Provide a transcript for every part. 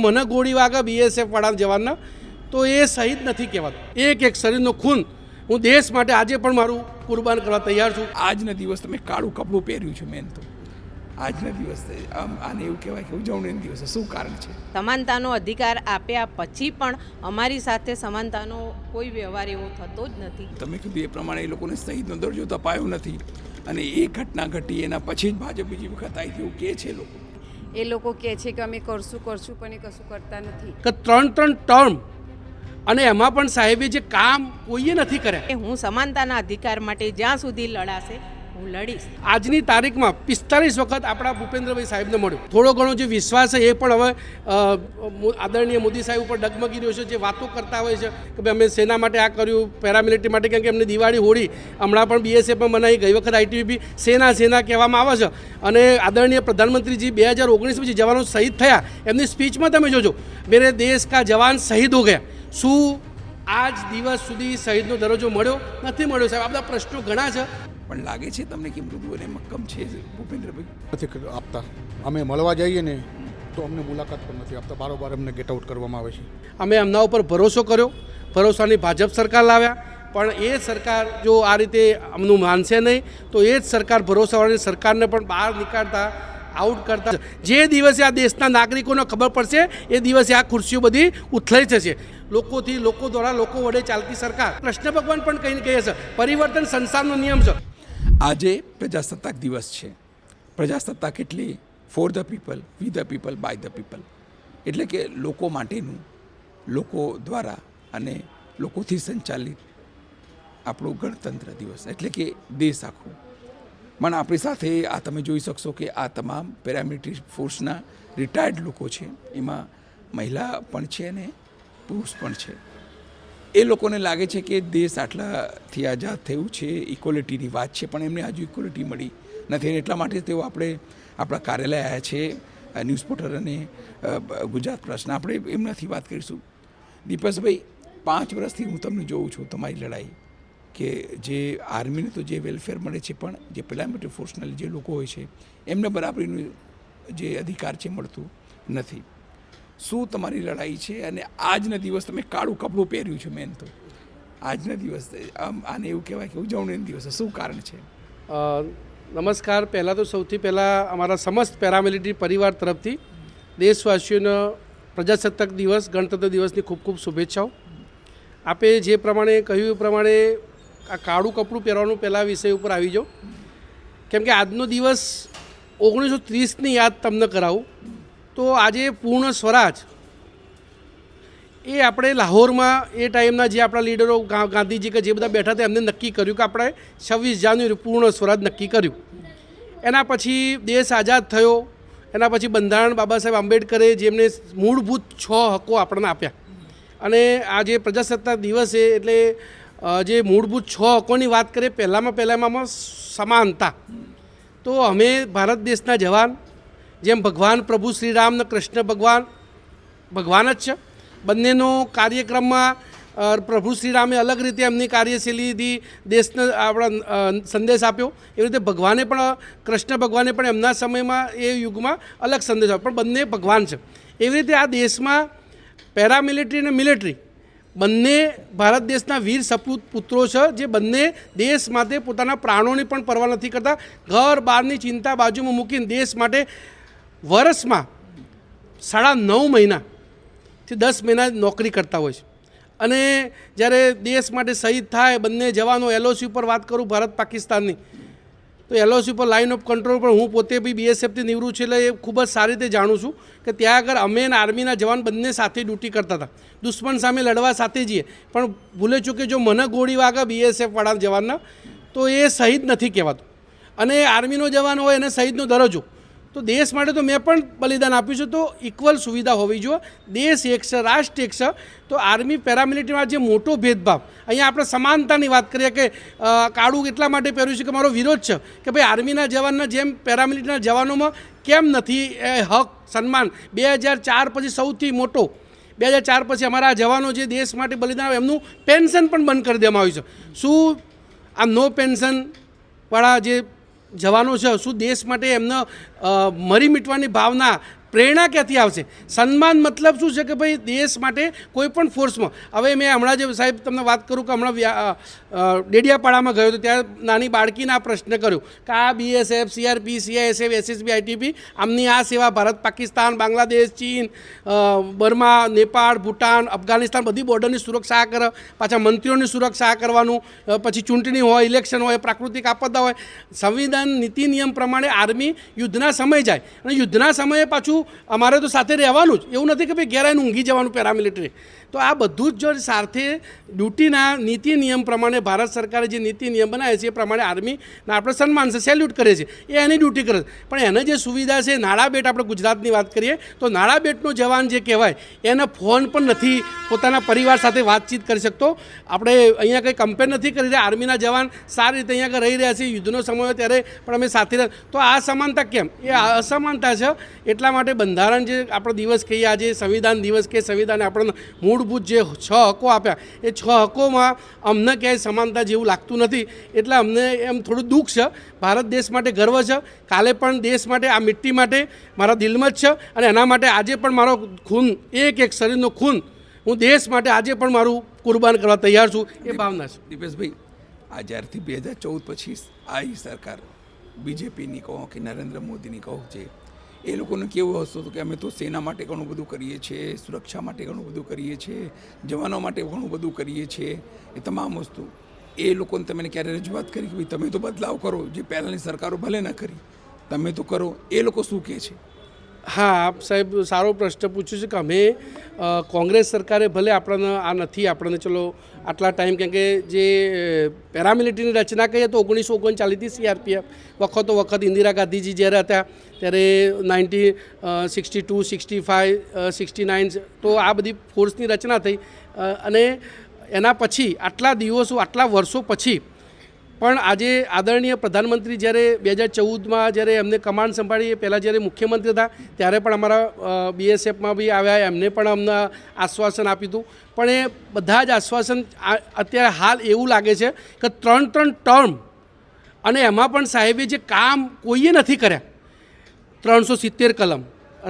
મને ગોળી વાગે બીએસએફ વાળા જવાનના તો એ શહીદ નથી કહેવાતું. એક એક શરીરનો ખૂન હું દેશ માટે આજે પણ મારું કુરબાન કરવા તૈયાર છું. આજના દિવસ તમે કાળું કપડું પહેર્યું છે મેન તો. આજના દિવસે આમ આને એવું કહેવાય કે ઉજવણીના દિવસે શું કારણ છે? સમાનતાનો અધિકાર આપ્યા પછી પણ અમારી સાથે સમાનતાનો કોઈ વ્યવહાર એવો થતો જ નથી. તમે કીધું એ પ્રમાણે એ લોકોને શહીદનો દરજ્જો તપાયો અપાયો નથી. અને એ ઘટના ઘટી એના પછી જ ભાજપ બીજી વખત આવી એવું કે છે લોકો? એ લોકો કહે છે કે અમે કરશું કરશું પણ એ કશું કરતા નથી. કે ત્રણ ત્રણ ટર્મ. અને એમાં પણ સાહેબે જે કામ કોઈએ નથી કર્યા. કે હું સમાનતાના અધિકાર માટે જ્યાં સુધી લડાશે હું લડીશ. આજની તારીખમાં પિસ્તાલીસ વખત આપણા ભૂપેન્દ્રભાઈ સાહેબને મળ્યો. થોડો ઘણો જે વિશ્વાસ છે એ પણ હવે આદરણીય મોદી સાહેબ ઉપર ડગમગી રહ્યો છે, જે વાતો કરતા હોય છે કે ભાઈ અમે સેના માટે આ કર્યું, પેરામિલિટરી માટે, કેમ કે એમની દિવાળી હોળી, હમણાં પણ બીએસએફમાં મનાઈ ગઈ વખત આઈટીબી સેના સેના કહેવામાં આવે છે. અને આદરણીય પ્રધાનમંત્રીજી બે હજાર ઓગણીસ પછી જવાનો શહીદ થયા. એમની સ્પીચમાં તમે જોજો, મેરે દેશ કા જવાન શહીદ હો ગયા. શું આજ દિવસ સુધી શહીદનો દરજ્જો મળ્યો? નથી મળ્યો સાહેબ. આ બધા પ્રશ્નો ઘણા છે. પણ લાગે છે તમને કે મૃદુ અને મક્કમ છે ભૂપેન્દ્રભાઈ? નથી આપતા. અમે મળવા જઈએ ને તો અમને મુલાકાત પણ નથી આપતા. બારોબાર અમને ગેટ આઉટ કરવામાં આવે છે. અમે એમના ઉપર ભરોસો કર્યો. ભરોસાની ભાજપ સરકાર લાવ્યા. પણ એ સરકાર જો આ રીતે અમનું માનશે નહીં તો એ જ સરકાર ભરોસાવાળી સરકારને પણ બહાર નીકાળતા આઉટ કરતા. જે દિવસે આ દેશના નાગરિકોને ખબર પડશે એ દિવસે આ ખુરશીઓ બધી ઉથલાઈ જશે. લોકોથી લોકો દ્વારા લોકો વડે ચાલતી સરકાર. કૃષ્ણ ભગવાન પણ કહીને કહે છે પરિવર્તન સંસારનો નિયમ છે. આજે પ્રજાસત્તાક દિવસ છે. પ્રજાસત્તાક એટલે for the people we the people by the people એટલે કે લોકો માટેનું, લોકો દ્વારા અને લોકોથી સંચાલિત આપણું ગણતંત્ર દિવસ. એટલે કે દેશ આખો. પણ આપણી સાથે આ તમે જોઈ શકશો કે આ તમામ પેરામિલિટરી ફોર્સના રિટાયર્ડ લોકો છે. એમાં મહિલા પણ છે અને પુરુષ પણ છે. એ લોકોને લાગે છે કે દેશ આટલાથી આઝાદ થયું છે ઇક્વલિટીની વાત છે, પણ એમને હજુ ઇક્વલિટી મળી નથી. અને એટલા માટે તેઓ આપણે આપણા કાર્યાલય આવ્યા છે ન્યૂઝ પોર્ટર અને ગુજરાત પ્રશ્ન આપણે એમનાથી વાત કરીશું. દીપસભાઈ પાંચ વર્ષથી હું તમને જોઉં છું તમારી લડાઈ, કે જે આર્મીને તો જે વેલફેર મળે છે, પણ જે પેરામિલિટરી ફોર્સના જે લોકો હોય છે, એમને બરાબરીનું જે અધિકાર છે, મળતું નથી. શું તમારી લડાઈ છે? અને આજના દિવસ તમે કાળું કપડું પહેર્યું છે મેન તો. આજના દિવસ, આમ આને એવું કહેવાય કે ઉજવણીના દિવસે શું કારણ છે? નમસ્કાર. પહેલાં તો સૌથી પહેલાં અમારા સમસ્ત પેરામિલિટરી પરિવાર તરફથી દેશવાસીઓનો પ્રજાસત્તાક દિવસ, ગણતંત્ર દિવસની ખૂબ ખૂબ શુભેચ્છાઓ. આપે જે પ્રમાણે કહ્યું એ પ્રમાણે આ કાળું કપડું પહેરવાનું પહેલાં વિષય ઉપર આવી જાઓ કેમ કે આજનો દિવસ ઓગણીસો ત્રીસની યાદ તમને કરાવું. તો આજે પૂર્ણ સ્વરાજ એ આપણે લાહોરમાં એ ટાઈમના જે આપણા લીડરો ગાંધીજી કે જે બધા બેઠા હતા, એમને નક્કી કર્યું કે આપણે છવ્વીસ જાન્યુઆરી પૂર્ણ સ્વરાજ નક્કી કર્યું. એના પછી દેશ આઝાદ થયો. એના પછી બંધારણ બાબા સાહેબ આંબેડકરે જેમને મૂળભૂત છ હકો આપણને આપ્યા. અને આ જે પ્રજાસત્તાક દિવસે એટલે જે મૂળભૂત છ હકોની વાત કરીએ, પહેલાંમાં પહેલાંમાં સમાનતા. તો અમે ભારત દેશના જવાન જેમ ભગવાન પ્રભુ શ્રીરામ ને કૃષ્ણ ભગવાન ભગવાન જ છે. બંનેનો કાર્યક્રમમાં પ્રભુ શ્રીરામે અલગ રીતે એમની કાર્યશૈલીથી દેશને આપણા સંદેશ આપ્યો. એવી રીતે ભગવાને પણ, કૃષ્ણ ભગવાને પણ એમના સમયમાં, એ યુગમાં અલગ સંદેશ આપ્યો. પણ બંને ભગવાન છે. એવી રીતે આ દેશમાં પેરામિલિટરી અને મિલિટરી બંને ભારત દેશના વીર સપૂત પુત્રો છે, જે બંને દેશ માટે પોતાના પ્રાણોની પણ પરવા નથી કરતા. ઘર બહારની ચિંતા બાજુમાં મૂકીને દેશ માટે વર્ષમાં સાડા નવ મહિનાથી દસ મહિના નોકરી કરતા હોય છે. અને જ્યારે દેશ માટે શહીદ થાય, બંને જવાનો એલઓસી ઉપર વાત કરું, ભારત પાકિસ્તાનની, તો એલઓસી પર લાઇન ઓફ કંટ્રોલ પર હું પોતે બી બીએસએફથી નિવૃત્ત છું એટલે એ ખૂબ જ સારી રીતે જાણું છું કે ત્યાં આગળ અમે અને આર્મીના જવાન બંને સાથે ડ્યુટી કરતા હતા. દુશ્મન સામે લડવા સાથે જઈએ. પણ ભૂલે ચૂકે જો મને ગોળી વાગે બીએસએફ વાળા જવાનના, તો એ શહીદ નથી કહેવાતું. અને આર્મીનો જવાન હોય, એને શહીદનો દરજ્જો. તો દેશ માટે તો મેં પણ બલિદાન આપ્યું છે, તો ઇક્વલ સુવિધા હોવી જોઈએ. દેશ એક છે, રાષ્ટ્ર એક છે. તો આર્મી પેરામિલિટરીમાં જે મોટો ભેદભાવ, અહીંયા આપણે સમાનતાની વાત કરીએ કે કાળું એટલા માટે પહેર્યું છે કે મારો વિરોધ છે, કે ભાઈ આર્મીના જવાનના જેમ પેરામિલિટરીના જવાનોમાં કેમ નથી, એ, હક, સન્માન? બે હજાર ચાર પછી સૌથી મોટો, બે હજાર ચાર પછી અમારા જવાનો જે દેશ માટે બલિદાન એમનું પેન્શન પણ બંધ કરી દેવામાં આવ્યું છે. શું આ નો પેન્શન વાળા જે જવાનો છે. શું દેશ માટે એમને મરી મીટવાની ભાવના પ્રેરણા ક્યાંથી આવશે? સન્માન મતલબ શું છે કે ભાઈ દેશ માટે કોઈ પણ ફોર્સમાં હવે મેં હમણાં જે સાહેબ તમને વાત કરું કે હમણાં ડેડિયાપાડામાં ગયો તો ત્યાં નાની બાળકીને આ પ્રશ્ન કર્યો કે આ BSF CRP CISF SSB ITP આમની આ સેવા ભારત, પાકિસ્તાન, બાંગ્લાદેશ, ચીન બર્મા, નેપાળ, ભૂટાન, અફઘાનિસ્તાન બધી બોર્ડરની સુરક્ષા કરે. પાછા મંત્રીઓની સુરક્ષા કરવાનું. પછી ચૂંટણી હોય ઇલેક્શન હોય, પ્રાકૃતિક આપદા હોય. સંવિધાન નીતિ નિયમ પ્રમાણે આર્મી યુદ્ધના સમય જાય. અને યુદ્ધના સમયે પાછું અમારે તો સાથે રહેવાનું જ. એવું નથી કે ભાઈ ઘેરાઈને ઊંઘી જવાનું પેરામિલિટરી તો આ બધું જ જો સાથે ડ્યુટીના નીતિ નિયમ પ્રમાણે ભારત સરકારે જે નીતિ નિયમ બનાવે છે એ પ્રમાણે આર્મીના આપણે સન્માન છે, સેલ્યુટ કરે છે. એ એની ડ્યુટી કરે છે. પણ એને જે સુવિધા છે નાળાબેટ આપણે ગુજરાતની વાત કરીએ, તો નાળાબેટનો જવાન જે કહેવાય, એને ફોન પણ નથી પોતાના પરિવાર સાથે વાતચીત કરી શકતો. આપણે અહીંયા કંઈ કમ્પેર નથી કરી રહ્યા. આર્મીના જવાન સારી રીતે અહીંયા રહી રહ્યા છે. યુદ્ધનો સમય ત્યારે પણ અમે સાથે તો આ સમાનતા કેમ? એ અસમાનતા છે. એટલા માટે બંધારણ જે આપણો દિવસ કહીએ આજે સંવિધાન દિવસ કે સંવિધાને આપણને મૂળભૂત જે છ હકો આપ્યા એ છ હકોમાં અમને ક્યાંય સમાનતા જેવું લાગતું નથી. એટલે અમને એમ થોડું દુઃખ છે. ભારત દેશ માટે ગર્વ છે. કાલે પણ દેશ માટે આ મિટ્ટી માટે મારા દિલમાં જ છે. અને એના માટે આજે પણ મારો ખૂન એક એક શરીરનો ખૂન હું દેશ માટે આજે પણ મારું કુરબાન કરવા તૈયાર છું એ ભાવના છે. દીપેશભાઈ આ જ્યારથી બે હજાર ચૌદ પછી આ સરકાર બીજેપીની કહો કે નરેન્દ્ર મોદીની કહો છે એ લોકોનું કેવું હતું કે અમે તો સેના માટે ઘણું બધું કરીએ છીએ, સુરક્ષા માટે ઘણું બધું કરીએ છીએ, જવાનો માટે ઘણું બધું કરીએ છીએ, એ તમામ વસ્તુ. એ લોકોને તમે ક્યારે રજૂઆત કરી કે ભાઈ તમે તો બદલાવ કરો, જે પહેલાંની સરકારો ભલે ન કરી, તમે તો કરો, એ લોકો શું કહે છે? હા સાહેબ સારો પ્રશ્ન પૂછ્યો છે કે અમે કોંગ્રેસ સરકારે ભલે આપણને આ નથી, આપણને ચલો આટલા ટાઈમ કેમ કે જે પેરામિલિટરીની રચના કહીએ તો ઓગણીસો ઓગણચાલીસથી સીઆરપીએફ, વખતો વખત ઇન્દિરા ગાંધીજી જ્યારે હતા, ત્યારે ninety sixty two, sixty five sixty nine તો આ બધી ફોર્સની રચના થઈ અને એના પછી આટલા દિવસો, આટલા વર્ષો પછી પણ આજે આદરણીય પ્રધાનમંત્રી જ્યારે બે હજાર ચૌદમાં જ્યારે એમને કમાન્ડ સંભાળી, પહેલાં જ્યારે મુખ્યમંત્રી હતા, ત્યારે પણ અમારા બીએસએફમાં બી આવ્યા, એમને પણ અમને આશ્વાસન આપ્યું હતું. પણ એ બધા જ આશ્વાસન અત્યારે હાલ એવું લાગે છે કે ત્રણ ત્રણ ટર્મ અને એમાં પણ સાહેબે જે કામ કોઈએ નથી કર્યા. ત્રણસો સિત્તેર કલમ,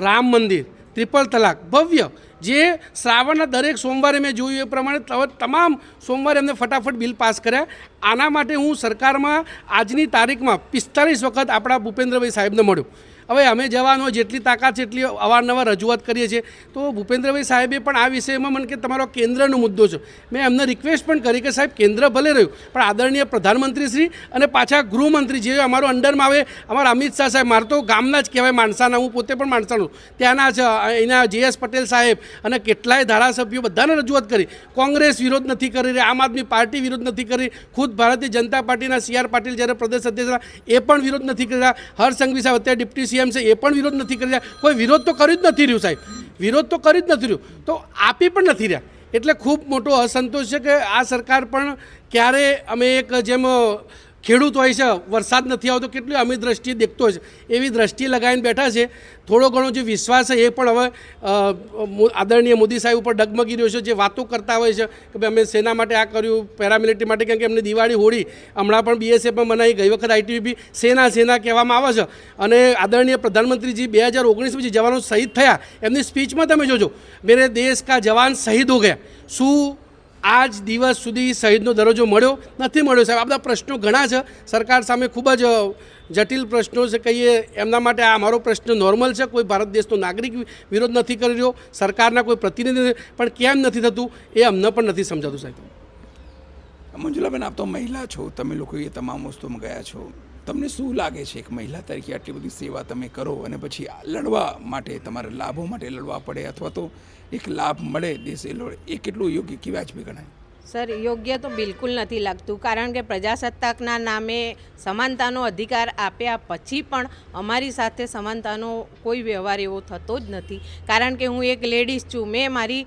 રામ મંદિર, ત્રિપલ તલાક, ભવ્ય જે શ્રાવણના દરેક સોમવારે મેં જોયું એ પ્રમાણે તમામ સોમવારે એમને ફટાફટ બિલ પાસ કર્યા. આના માટે હું સરકારમાં આજની તારીખમાં પિસ્તાલીસ વખત આપણા ભૂપેન્દ્રભાઈ સાહેબને મળ્યો. હવે અમે જવાનો, જેટલી તાકાત છે એટલી અવારનવાર રજૂઆત કરીએ છીએ. તો ભૂપેન્દ્રભાઈ સાહેબે પણ આ વિષયમાં મને કે તમારો કેન્દ્રનો મુદ્દો છે. મેં એમને રિક્વેસ્ટ પણ કરી કે સાહેબ કેન્દ્ર ભલે રહ્યું, પણ આદરણીય પ્રધાનમંત્રી શ્રી અને પાછા ગૃહમંત્રી જે અમારો અંડરમાં આવે, અમારા અમિત શાહ સાહેબ, મારે તો ગામના જ કહેવાય, માણસાના, હું પોતે પણ માણસાનું ત્યાંના જ અહીંના જે એસ પટેલ સાહેબ અને કેટલાય ધારાસભ્યો બધાને રજૂઆત કરી. કોંગ્રેસ વિરોધ નથી કરી રહી આમ આદમી પાર્ટી વિરોધ નથી કરી ખુદ ભારતીય જનતા પાર્ટીના સી આર પાટીલ જ્યારે પ્રદેશ અધ્યક્ષ હતા, એ પણ વિરોધ નથી કરી રહ્યા. હર્ષ સંઘવી સાહેબ અત્યારે ડિપ્ટી સીએમ છે એ પણ વિરોધ નથી કરી રહ્યા. કોઈ વિરોધ તો કર્યું જ નથી રહ્યું સાહેબ. વિરોધ તો કરી જ નથી રહ્યું. તો આપી પણ નથી રહ્યા. એટલે ખૂબ મોટો અસંતોષ છે કે આ સરકાર પણ ક્યારે અમે એક જેમ ખેડૂત હોય છે, વરસાદ નથી આવતો, કેટલી અમી દ્રષ્ટિએ દેખતો છે. એવી દ્રષ્ટિ લગાવીને બેઠા છે. થોડો ઘણો જે વિશ્વાસ છે એ પણ હવે આદરણીય મોદી સાહેબ ઉપર ડગમગી રહ્યો છે, જે વાતો કરતા હોય છે કે ભાઈ અમે સેના માટે આ કર્યું, પેરામિલિટરી માટે, કેમ કે એમને દિવાળી હોળી, હમણાં પણ બીએસએફમાં મનાઈ ગઈ. વખત આઈટીબી સેના સેના કહેવામાં આવે છે. અને આદરણીય પ્રધાનમંત્રીજી બે હજાર ઓગણીસ પછી જવાનો શહીદ થયા. એમની સ્પીચમાં તમે જોજો, મેરે દેશ કા જવાન શહીદ હો ગયા. શું આજ દિવસ સુધી શહીદનો દરજ્જો મળ્યો નથી મળ્યો સાહેબ. આ બધા પ્રશ્નો ઘણા છે. સરકાર સામે ખૂબ જ જટિલ પ્રશ્નો છે. કહીએ એમના માટે આ અમારો પ્રશ્ન નોર્મલ છે. કોઈ ભારત દેશનો નાગરિક વિરોધ નથી કરી રહ્યો. સરકારના કોઈ પ્રતિનિધિ પણ કેમ નથી થતું એ અમને પણ નથી સમજાતું સાહેબ. મંજુલાબેન, આપ તો મહિલા છો. તમે લોકો એ તમામ વસ્તુમાં ગયા છો. તમને શું લાગે છે એક મહિલા તરીકે આટલી બધી સેવા તમે કરો અને પછી લડવા માટે તમારે લાભો માટે લડવા પડે અથવા તો એક લાભ મળે દેશે લડે, એ કેટલું યોગ્ય કે વાજબી ગણાય? સર, યોગ્ય તો બિલકુલ નથી લાગતું, કારણ કે પ્રજાસત્તાકના નામે સમાનતાનો અધિકાર આપ્યા પછી પણ અમારી સાથે સમાનતાનો કોઈ વ્યવહાર એવો થતો જ નથી. કારણ કે હું એક લેડીઝ છું, મેં મારી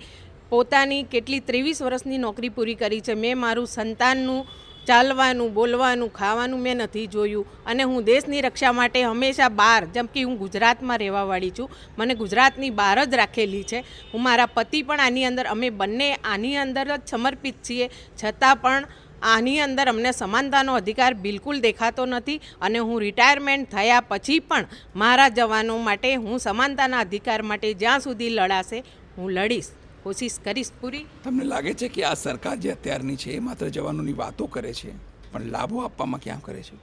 પોતાની કેટલી ત્રેવીસ વર્ષની નોકરી પૂરી કરી છે, મેં મારું સંતાનનું ચાલવાનું, બોલવાનું, ખાવાનું મેં નથી જોયું. અને હું દેશની રક્ષા માટે હંમેશા બહાર જેમ કે હું ગુજરાતમાં રહેવાવાળી છું, મને ગુજરાતની બહાર જ રાખેલી છે. હું મારા પતિ પણ આની અંદર, અમે બંને આની અંદર જ સમર્પિત છીએ. છતાં પણ આની અંદર અમને સમાનતાનો અધિકાર બિલકુલ દેખાતો નથી અને હું રિટાયરમેન્ટ થયા પછી પણ મારા જવાનો માટે હું સમાનતાના અધિકાર માટે જ્યાં સુધી લડાશે, હું લડીશ. કોશિશ કરીશ પૂરી. તમને લાગે છે કે આ સરકાર જે અત્યારની છે એ માત્ર જવાનોની વાતો કરે છે પણ લાભો આપવામાં ક્યાં કરે છે?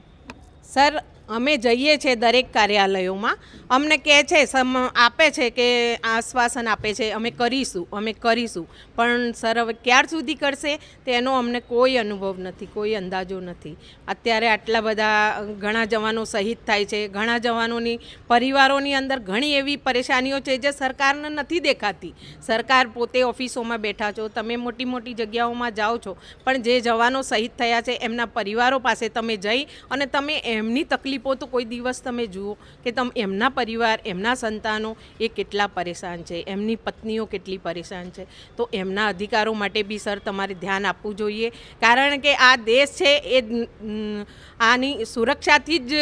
સર અમે જઈએ છીએ દરેક કાર્યાલયોમાં. અમને કહે છે, સમ, આપે છે કે આશ્વાસન આપે છે, અમે કરીશું અમે કરીશું. પણ સર હવે ક્યાર સુધી કરશે, તેનો અમને કોઈ અનુભવ નથી, કોઈ અંદાજો નથી. અત્યારે આટલા બધા ઘણા જવાનો શહીદ થાય છે, ઘણા જવાનોની પરિવારોની અંદર ઘણી એવી પરેશાનીઓ છે જે સરકારને નથી દેખાતી. સરકાર પોતે ઓફિસોમાં બેઠા છો, તમે મોટી મોટી જગ્યાઓમાં જાઓ છો, પણ જે જવાનો શહીદ થયા છે, એમના પરિવારો પાસે તમે જઈ અને તમે એમની તકલીફો તો કોઈ દિવસ તમે જુઓ કે તમે એમના પરિવાર, એમના સંતાનો એ કેટલા પરેશાન છે, એમની પત્નીઓ કેટલી પરેશાન છે. તો એમના અધિકારો માટે બી સર તમારે ધ્યાન આપવું જોઈએ. કારણ કે આ દેશ છે એ આની સુરક્ષાથી જ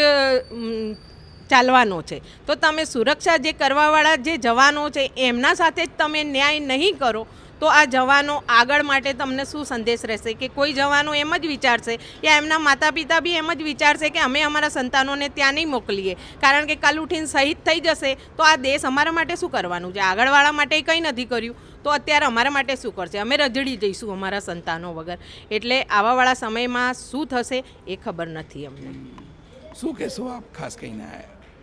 ચાલવાનો છે. તો તમે સુરક્ષા જે કરવાવાળા જે જવાનો છે એમના સાથે જ તમે ન્યાય નહીં કરો તો આ જવાનો આગળ માટે તમને શું સંદેશ રહેશે? કે કોઈ જવાનો એમ જ વિચારશે યા એમના માતા પિતા બી એમ જ વિચારશે કે અમે અમારા સંતાનોને ત્યાં નહીં મોકલીએ. કારણ કે કાલ ઉઠીને શહીદ થઈ જશે, તો આ દેશ અમારા માટે શું કરવાનું છે? આગળવાળા માટે કંઈ નથી કર્યું. તો અત્યારે અમારા માટે શું કરશે? અમે રજડી જઈશું અમારા સંતાનો વગર. એટલે આવાવાળા સમયમાં શું થશે એ ખબર નથી અમને. શું કહેશો આપ? ખાસ કહીને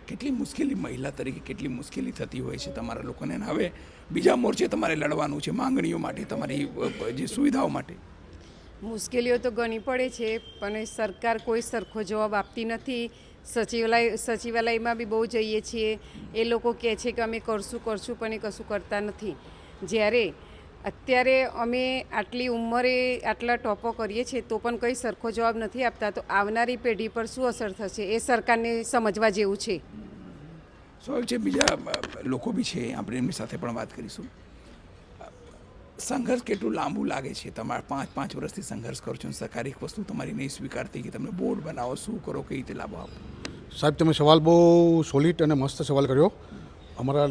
કેટલી મુશ્કેલી મહિલા તરીકે કેટલી મુશ્કેલી થતી હોય છે તમારા લોકોને? હવે બીજા મોરચે તમારે લડવાનું છે, માંગણીઓ માટે, તમારી જે સુવિધાઓ માટે. મુશ્કેલીઓ તો ઘણી પડે છે, પણ સરકાર કોઈ સરખો જવાબ આપતી નથી. સચિવાલય, સચિવાલયમાં બી બહુ જઈએ છીએ. એ લોકો કહે છે કે અમે કરશું કરશું, પણ એ કશું કરતા નથી. જ્યારે અત્યારે અમે આટલી ઉંમરે આટલા ટોપો કરીએ છીએ, તો પણ કંઈ સરખો જવાબ નથી આપતા. તો આવનારી પેઢી પર શું અસર થશે, એ સરકારને સમજવા જેવું છે. સ્વાભાવિક છે, બીજા લોકો બી છે, આપણે એમની સાથે પણ વાત કરીશું. સંઘર્ષ કેટલું લાંબુ લાગે છે? તમારા પાંચ પાંચ વર્ષથી સંઘર્ષ કરો છો સરકાર એક વસ્તુ તમારી નહીં સ્વીકારતી કે તમે બોર્ડ બનાવો, શું કરો, કઈ રીતે લાભો આપો? સાહેબ, તમે સવાલ બહુ સોલિડ અને મસ્ત સવાલ કર્યો. અમારા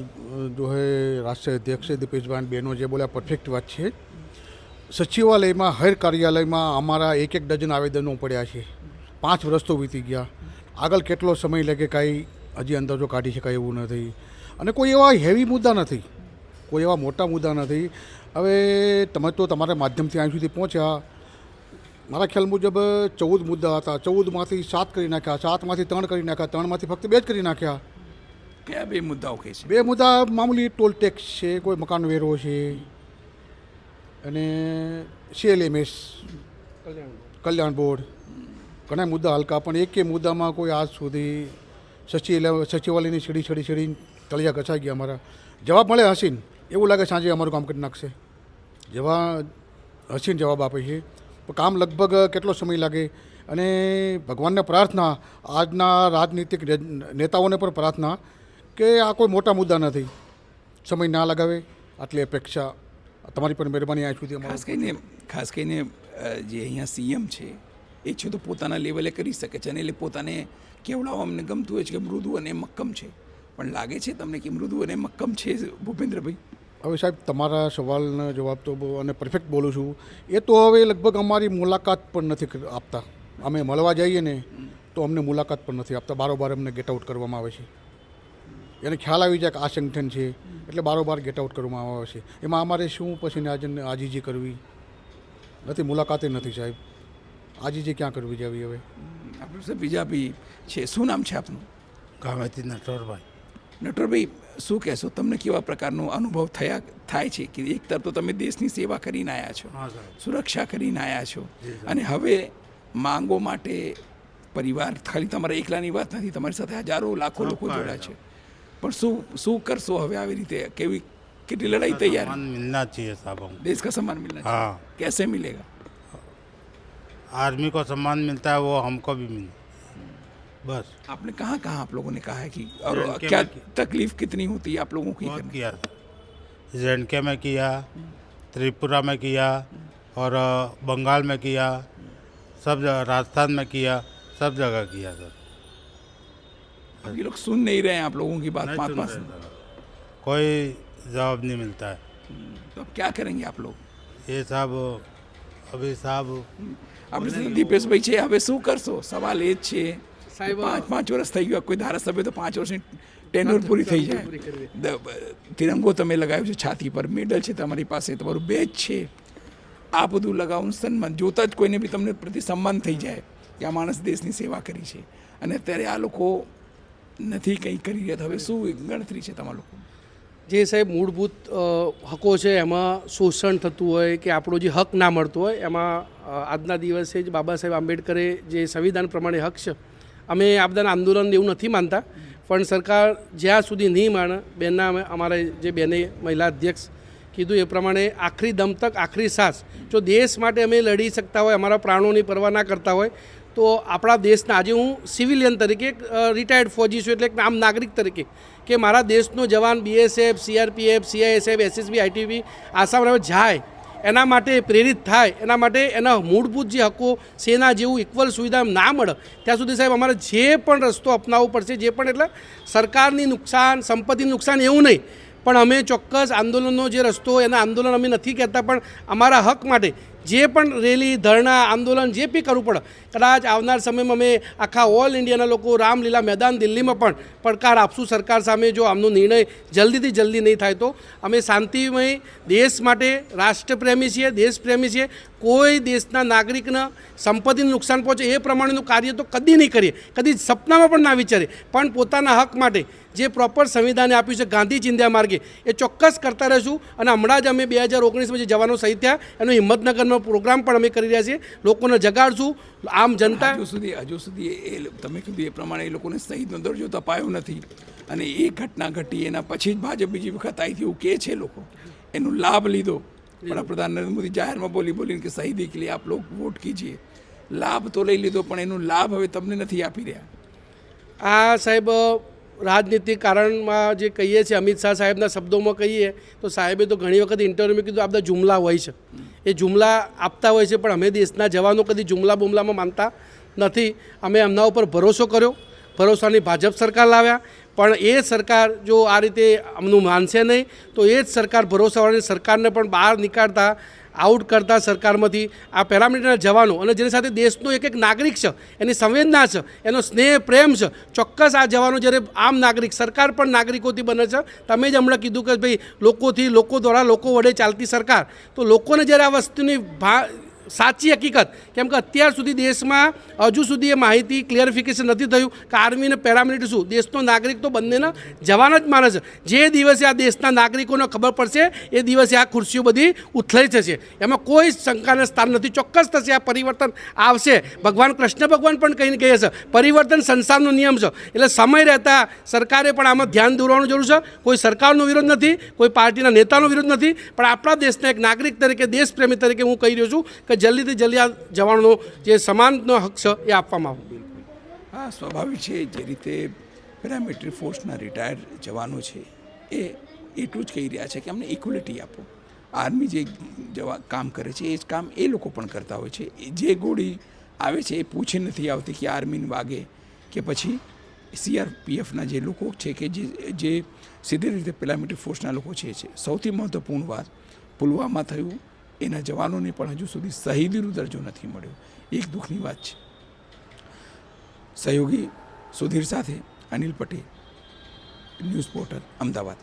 જો હે, રાષ્ટ્રીય અધ્યક્ષ દીપેશભાઈ બહેનો જે બોલ્યા પરફેક્ટ વાત છે. સચિવાલયમાં, હર કાર્યાલયમાં અમારા એક એક ડઝન આવેદનો પડ્યા છે. પાંચ વર્ષ તો વીતી ગયા. આગળ કેટલો સમય લાગે, કાંઈ હજી અંદાજો કાઢી શકાય એવું નથી. અને કોઈ એવા હેવી મુદ્દા નથી. કોઈ એવા મોટા મુદ્દા નથી. હવે તમે તો તમારા માધ્યમથી અહીં સુધી પહોંચ્યા. મારા ખ્યાલ મુજબ ચૌદ મુદ્દા હતા. ચૌદમાંથી સાત કરી નાખ્યા. સાતમાંથી ત્રણ કરી નાખ્યા. ત્રણમાંથી ફક્ત બે જ કરી નાખ્યા. કયા બે મુદ્દાઓ કહે છે. બે મુદ્દા મામૂલી ટોલ ટેક્સ છે કોઈ મકાન વેરો છે અને સીએલએમએસ કલ્યાણ બોર્ડ. ઘણા મુદ્દા હલકા પણ એકે મુદ્દામાં કોઈ આજ સુધી સચિવાલય સચિવાલયની સીડી છડી છીડી તળિયા ઘસાઈ ગયા અમારા. જવાબ મળે હસીન. એવું લાગે સાંજે અમારું કામ કરી નાખશે. જેવા, હસીન જવાબ આપે છે. કામ લગભગ કેટલો સમય લાગે? અને ભગવાનને પ્રાર્થના, આજના રાજનીતિક નેતાઓને પણ પ્રાર્થના કે આ કોઈ મોટા મુદ્દા નથી. સમય ના લગાવે, આટલી અપેક્ષા. તમારી પણ મહેરબાની આ સુધી ખાસ કરીને ખાસ કરીને જે અહીંયા સીએમ છે, એ છે તો પોતાના લેવલે કરી શકે છે અને એટલે પોતાને કેવડાવવા અમને ગમતું હોય છે કે મૃદુ અને મક્કમ છે. પણ લાગે છે તમને કે મૃદુ અને મક્કમ છે ભૂપેન્દ્રભાઈ? હવે સાહેબ, તમારા સવાલનો જવાબ તો અને પરફેક્ટ બોલું છું. એ તો હવે લગભગ અમારી મુલાકાત પણ નથી આપતા. અમે મળવા જઈએ ને, તો અમને મુલાકાત પણ નથી આપતા. બારોબાર અમને ગેટ આઉટ કરવામાં આવે છે. એને ખ્યાલ આવી જાય કે આ સંગઠન છે, એટલે બારોબાર ગેટ આઉટ કરવામાં આવે છે. એમાં અમારે શું પછી આજીજી કરવી? નથી, મુલાકાતે નથી સાહેબ. આજીજી ક્યાં કરવી જાવી હવે? આપણે સર બીજા બી છે. શું નામ છે આપનું? ગામેથી નટવરભાઈ. નટવરભાઈ શું કહેશો? તમને કેવા પ્રકારનો અનુભવ થયા થાય છે કે એક તરફ તો તમે દેશની સેવા કરીને આવ્યા છો સુરક્ષા કરીને આવ્યા છો અને હવે માંગો માટે પરિવાર ખાલી તમારા એકલાની વાત નથી તમારી સાથે હજારો લાખો લોકો જોડા છે. પણ શું શું કરશો હવે આવી રીતે? કેવી કેટલી લડાઈ તૈયાર? દેશ કા સમાન મિલના હા. કેસે મિલેગા? आर्मी को सम्मान मिलता है वो हमको भी मिले बस। आपने कहाँ कहाँ आप लोगों ने कहा है कि और क्या तकलीफ़ कितनी होती है आप लोगों की किया। जे के में किया त्रिपुरा में किया और बंगाल में किया सब जगह राजस्थान में किया सब जगह किया सर। ये लोग सुन नहीं रहे हैं आप लोगों की बात पाँच पाँच कोई जवाब नहीं मिलता है। तो अब क्या करेंगे आप लोग? ये सब હવે સાહેબ આપણે દીપેશભાઈ છે હવે શું કરશો? સવાલ એ જ છે સાહેબ પાંચ પાંચ વર્ષ થઈ ગયા કોઈ ધારાસભ્ય તો પાંચ વર્ષની ટેન્ડર પૂરી થઈ જાય. તિરંગો તમે લગાવ્યો છે છાતી પર મેડલ છે તમારી પાસે તમારું બેચ છે. આ બધું લગાવવાનું સન્માન જોતા જ કોઈને બી તમને પ્રતિ સન્માન થઈ જાય કે આ માણસ દેશની સેવા કરી છે. અને અત્યારે આ લોકો નથી કંઈ કરી રહ્યા હવે શું ગણતરી છે તમારા લોકો? જે સાહેબ મૂળભૂત હકો છે એમાં શોષણ થતું હોય કે આપણો જે હક ના મળતો હોય, એમાં આજના દિવસે જ બાબા સાહેબ આંબેડકરે જે સંવિધાન પ્રમાણે હક છે, અમે આ બધાના આંદોલન એવું નથી માનતા, પણ સરકાર જ્યાં સુધી નહીં માને બેનના અમે, અમારા જે બેને મહિલા અધ્યક્ષ કીધું એ પ્રમાણે આખરી દમ તક, આખરી સાસ, જો દેશ માટે અમે લડી શકતા હોય, અમારા પ્રાણોની પરવા ના કરતા હોય, તો આપણા દેશના, આજે હું સિવિલિયન તરીકે રિટાયર્ડ ફોજી છું એટલે એક આમ નાગરિક તરીકે કે મારા દેશનો જવાન BSF CRPF CISF SSB ITB Assam rifle જાય, એના માટે પ્રેરિત થાય, એના માટે એના મૂળભૂત જે હકો, સેના જેવું ઇક્વલ સુવિધા ના મળે, ત્યાં સુધી સાહેબ અમારે જે પણ રસ્તો અપનાવવો પડશે, જે પણ એટલે સરકારની નુકસાન, સંપત્તિનું નુકસાન એવું નહીં, પણ અમે ચોક્કસ આંદોલનનો જે રસ્તો એના આંદોલન અમે નથી કહેતા, પણ અમારા હક માટે જે પણ રેલી, ધરણા, આંદોલન જે બી કરવું પડે, કદાચ આવનાર સમયમાં અમે આખા ઓલ ઇન્ડિયાના લોકો રામલીલા મેદાન દિલ્હીમાં પણ પડકાર આપશું સરકાર સામે જો આમનો નિર્ણય જલ્દીથી જલ્દી નહીં થાય તો. અમે શાંતિમય દેશ માટે રાષ્ટ્રપ્રેમી છીએ, દેશપ્રેમી છીએ. કોઈ દેશના નાગરિકને સંપત્તિને નુકસાન પહોંચે એ પ્રમાણેનું કાર્ય તો કદી નહીં કરીએ. કદી સપનામાં પણ ના વિચારીએ. પણ પોતાના હક માટે જે પ્રોપર સંવિધાને આપ્યું છે ગાંધી ચિંધ્યા માર્ગે, એ ચોક્કસ કરતા રહીશું. અને હમણાં જ અમે બે હજાર ઓગણીસમાં જે જવાનો શહીદ થયા, એનું હિંમતનગરનો પ્રોગ્રામ પણ અમે કરી રહ્યા છીએ. લોકોને જગાડશું. આમ જનતા હજુ સુધી હજુ સુધી એ તમે કીધું એ પ્રમાણે એ લોકોને શહીદનો દરજ્જો તો અપાયો નથી. અને એ ઘટના ઘટી એના પછી જ ભાજપ બીજી વખત આવી એવું કે છે લોકો. એનો લાભ લીધો. વડાપ્રધાન નરેન્દ્ર મોદી જાહેરમાં બોલી બોલીને કે શહીદી કે આપ લોગ વોટ કીજીએ. લાભ તો લઈ લીધો પણ એનો લાભ હવે તમને નથી આપી રહ્યા. આ સાહેબ રાજનીતિક કારણમાં જે કહીએ છીએ, અમિત શાહ સાહેબના શબ્દોમાં કહીએ, તો સાહેબે તો ઘણી વખત ઇન્ટરવ્યૂમાં કીધું, આ બધા જુમલા હોય છે. એ જુમલા આપતા હોય છે, પણ અમે દેશના જવાનો કદી જુમલા બુમલામાં માનતા નથી. અમે એમના ઉપર ભરોસો કર્યો. ભરોસાની ભાજપ સરકાર લાવ્યા. પણ એ સરકાર જો આ રીતે અમનું માનશે નહીં, તો એ જ સરકાર ભરોસાવાળી સરકારને પણ બહાર નીકાળતા આઉટ કરતા સરકારમાંથી આ પેરામિલિટરીના જવાનો અને જેની સાથે દેશનો એક એક નાગરિક છે, એની સંવેદના છે, એનો સ્નેહ, પ્રેમ છે, ચોક્કસ આ જવાનો જ્યારે આમ નાગરિક, સરકાર પણ નાગરિકોથી બને છે. તમે જ હમણાં કીધું કે ભાઈ લોકોથી લોકો દ્વારા લોકો વડે ચાલતી સરકાર. તો લોકોને જ્યારે આ વસ્તુની ભા સાચી હકીકત. કેમ કે અત્યાર સુધી દેશમાં હજુ સુધી એ માહિતી ક્લિયરિફિકેશન નથી થયું કે આર્મી અને પેરામિલિટરી શું? દેશનો નાગરિક તો બંનેના જવાન જ માને છે. જે દિવસે આ દેશના નાગરિકોને ખબર પડશે, એ દિવસે આ ખુરશીઓ બધી ઉથલાઈ જશે. એમાં કોઈ શંકાને સ્થાન નથી. ચોક્કસ થશે આ પરિવર્તન આવશે. ભગવાન કૃષ્ણ ભગવાન પણ કહીને કહે છે, પરિવર્તન સંસારનો નિયમ છે. એટલે સમય રહેતા સરકારે પણ આમાં ધ્યાન દોરવાનું જરૂર છે. કોઈ સરકારનો વિરોધ નથી, કોઈ પાર્ટીના નેતાનો વિરોધ નથી. પણ આપણા દેશના એક નાગરિક તરીકે, દેશપ્રેમી તરીકે હું કહી રહ્યો છું કે જલ્દીથી જલ્દી આ જવાનો જે સમાનનો હક છે એ આપવામાં આવે. હા, સ્વાભાવિક છે, જે રીતે પેરામિલિટરી ફોર્સના રિટાયર્ડ જવાનો છે, એ એટલું જ કહી રહ્યા છે કે અમને ઇક્વલિટી આપો. આર્મી જે જવા કામ કરે છે, એ જ કામ એ લોકો પણ કરતા હોય છે. જે ગોળી આવે છે, એ પૂછી નથી આવતી કે આર્મીને વાગે કે પછી સીઆરપીએફના જે લોકો છે કે જે જે સીધી રીતે પેરામિલિટરી ફોર્સના લોકો છે સૌથી મહત્ત્વપૂર્ણ વાત પુલવામા થયું એના જવાનોને પણ હજુ સુધી શહીદીનો દરજ્જો નથી મળ્યો. એક દુઃખની વાત છે. સહયોગી સુધીર સાથે અનિલ પટેલ, ન્યૂઝ પોર્ટલ, અમદાવાદ.